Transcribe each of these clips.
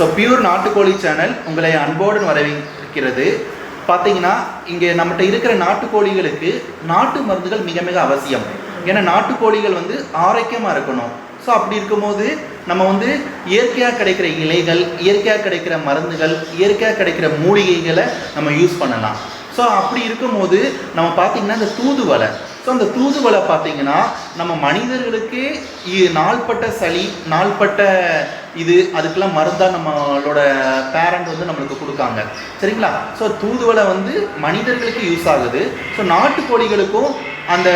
So pure நாட்டுக்கோழி channel உங்களை அன்போடு வரவேற்கிறது. பார்த்தீங்கன்னா இங்கே நம்மகிட்ட இருக்கிற நாட்டுக்கோழிகளுக்கு நாட்டு மருந்துகள் மிக மிக அவசியம். ஏன்னா நாட்டுக்கோழிகள் வந்து ஆரோக்கியமாக இருக்கணும். ஸோ அப்படி இருக்கும்போது நம்ம வந்து இயற்கையாக கிடைக்கிற இலைகள் இயற்கையாக கிடைக்கிற மருந்துகள் இயற்கையாக கிடைக்கிற மூலிகைகளை நம்ம யூஸ் பண்ணலாம். ஸோ அப்படி இருக்கும்போது நம்ம பார்த்திங்கன்னா இந்த தூதுவளை ஸோ அந்த தூதுவளை பார்த்தீங்கன்னா நம்ம மனிதர்களுக்கு இ- நாள்பட்ட சளி நாள்பட்ட இது அதுக்கெல்லாம் மருந்தாக நம்மளோட பேரண்ட் வந்து நம்மளுக்கு கொடுக்காங்க. சரிங்களா? ஸோ தூதுவளை வந்து மனிதர்களுக்கு யூஸ் ஆகுது. ஸோ நாட்டுக்கோழிகளுக்கும் அந்த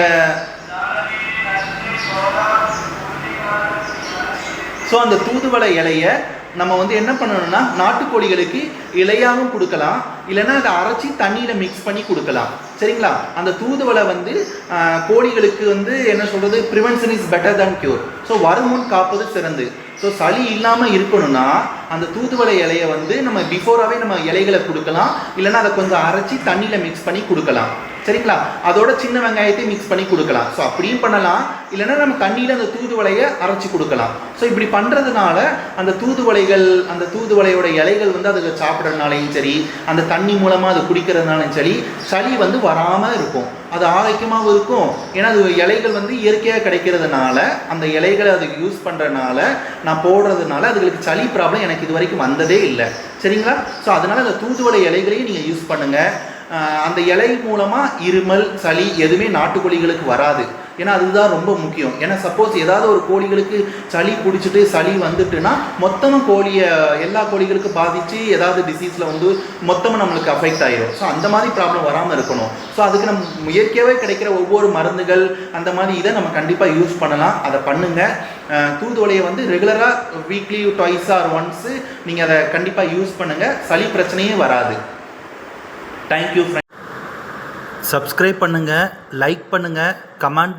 ஸோ அந்த தூதுவளை இலையை நம்ம வந்து என்ன பண்ணணும்னா நாட்டுக்கோழிகளுக்கு இலையாகவும் கொடுக்கலாம். இல்லைன்னா அதை அரைச்சி தண்ணியில் மிக்ஸ் பண்ணி கொடுக்கலாம். சரிங்களா? அந்த தூதுவளை வந்து கோழிகளுக்கு வந்து என்ன சொல்கிறது prevention is better than cure so வருமுன் காப்பது சிறந்து. ஸோ சளி இல்லாமல் இருக்கணும்னா அந்த தூதுவளை இலையை வந்து நம்ம பிஃபோராகவே நம்ம இலைகளை கொடுக்கலாம். இல்லைன்னா அதை கொஞ்சம் அரைச்சி தண்ணியில் மிக்ஸ் பண்ணி கொடுக்கலாம். சரிங்களா? அதோட சின்ன வெங்காயத்தையும் மிக்ஸ் பண்ணி கொடுக்கலாம். ஸோ அப்படியும் பண்ணலாம். இல்லைன்னா நம்ம தண்ணியில் அந்த தூதுவளையை அரைச்சி கொடுக்கலாம். ஸோ இப்படி பண்ணுறதுனால அந்த தூதுவளைகள் அந்த தூதுவளையோட இலைகள் வந்து அதுக்கு சாப்பிட்றதுனாலையும் சரி அந்த தண்ணி மூலமாக அதை குடிக்கிறதுனாலும் சரி சளி வந்து வராமல் இருக்கும். அது ஆரோக்கியமாகவும் இருக்கும். ஏன்னா அது இலைகள் வந்து இயற்கையாக கிடைக்கிறதுனால அந்த இலைகளை அதுக்கு யூஸ் பண்ணுறதுனால நான் போடுறதுனால அதுகளுக்கு சளி ப்ராப்ளம் எனக்கு இது வரைக்கும் வந்ததே இல்லை. சரிங்களா? ஸோ அதனால் அந்த தூதுவளை இலைகளையும் நீங்கள் யூஸ் பண்ணுங்கள் அந்த இலை மூலமாக இருமல் சளி எதுவுமே நாட்டுக்கோழிகளுக்கு வராது. ஏன்னா அதுதான் ரொம்ப முக்கியம். ஏன்னா சப்போஸ் ஏதாவது ஒரு கோழிகளுக்கு சளி பிடிச்சிட்டு சளி வந்துட்டுன்னா மொத்தமாக கோழியை எல்லா கோழிகளுக்கும் பாதித்து ஏதாவது டிசீஸில் வந்து மொத்தமாக நம்மளுக்கு அஃபெக்ட் ஆயிடும் ஸோ அந்த மாதிரி ப்ராப்ளம் வராமல் இருக்கணும். ஸோ அதுக்கு நம்ம இயற்கையாகவே கிடைக்கிற ஒவ்வொரு மருந்துகள் அந்த மாதிரி இதை நம்ம கண்டிப்பாக யூஸ் பண்ணலாம். அதை பண்ணுங்கள் தூதுவளையை வந்து ரெகுலராக வீக்லி ட்வைஸ் ஆர் ஒன்ஸு நீங்கள் அதை கண்டிப்பாக யூஸ் பண்ணுங்கள் சளி பிரச்சனையே வராது. தேங்க்யூ ஃப்ரெண்ட் சப்ஸ்கிரைப் பண்ணுங்கள் லைக் பண்ணுங்கள் கமெண்ட்